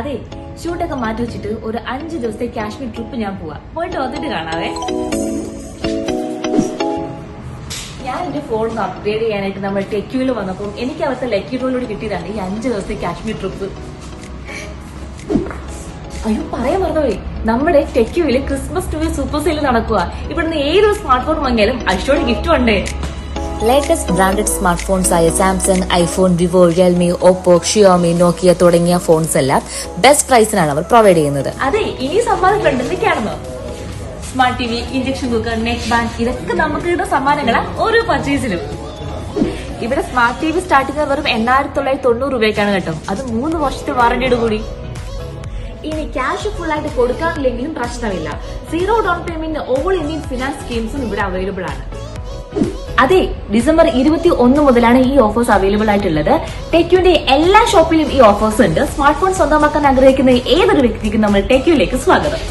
അതെ ഷൂട്ടൊക്കെ മാറ്റി വെച്ചിട്ട് ഒരു അഞ്ച് ദിവസത്തെ കാശ്മീർ ട്രിപ്പ് ഞാൻ പോവാ. പോയിട്ട് വന്നിട്ട് കാണാവേ. ഞാൻ എന്റെ ഫോൺ അപ്ഗ്രേഡ് ചെയ്യാനായിട്ട് നമ്മൾ ടെക്യൂൽ വന്നപ്പോൾ എനിക്ക് അവിടുത്തെ ലക്കി ഡ്രോയിലൂടെ കിട്ടിയതാണ് ഈ അഞ്ച് ദിവസത്തെ കാശ്മീർ ട്രിപ്പ് അയ്യോ പറയാൻ മറന്നുപോയി. നമ്മുടെ ടെക്യുവിൽ ക്രിസ്മസ് ടൂ സൂപ്പർ സെയിൽ നടക്കുക ഇവിടുന്ന് ഏത് സ്മാർട്ട് ഫോൺ വാങ്ങിയാലും അഷോട് ഗിഫ്റ്റ് ഉണ്ടേ ലേറ്റസ്റ്റ് ബ്രാൻഡഡ് സ്മാർട്ട് ഫോൺസ് ആയ Samsung iPhone Vivo Realme Oppo Xiaomi Nokia തുടങ്ങിയ ഫോൺസ് എല്ലാം ബെസ്റ്റ് പ്രൈസിനാണ് അവർ പ്രൊവൈഡ് ചെയ്യുന്നത്. അതെ ഇനി സമ്മാനം smart T V induction cooker net bank ഇതൊക്കെ നമുക്ക് കിട്ടുന്ന സമ്മാനങ്ങളാണ് ഓരോ പർച്ചേസിലും ഇവിടെ സ്മാർട്ട് ടി വി സ്റ്റാർട്ടിംഗ് വെറും എണ്ണായിരത്തി തൊള്ളായിരത്തി തൊണ്ണൂറ് രൂപയ്ക്കാണ് കേട്ടോ. അത് മൂന്ന് വർഷത്തെ വാറന്റിയുടെ കൂടി. ഇനി ക്യാഷ് ഫുൾ ആയിട്ട് കൊടുക്കാറില്ലെങ്കിലും പ്രശ്നമില്ല. Zero down payment all Indian finance സ്കീംസും ഇവിടെ അവൈലബിൾ ആണ്. അതെ ഡിസംബർ ഇരുപത്തി ഒന്ന് മുതലാണ് ഈ ഓഫേഴ്സ് അവൈലബിൾ ആയിട്ടുള്ളത്. ടെക്യുവിന്റെ എല്ലാ ഷോപ്പിലും ഈ ഓഫേഴ്സ് ഉണ്ട്. സ്മാർട്ട് ഫോൺ സ്വന്തമാക്കാൻ ആഗ്രഹിക്കുന്ന ഏതൊരു വ്യക്തിക്കും നമ്മൾ ടെക്യുവിലേക്ക് സ്വാഗതം.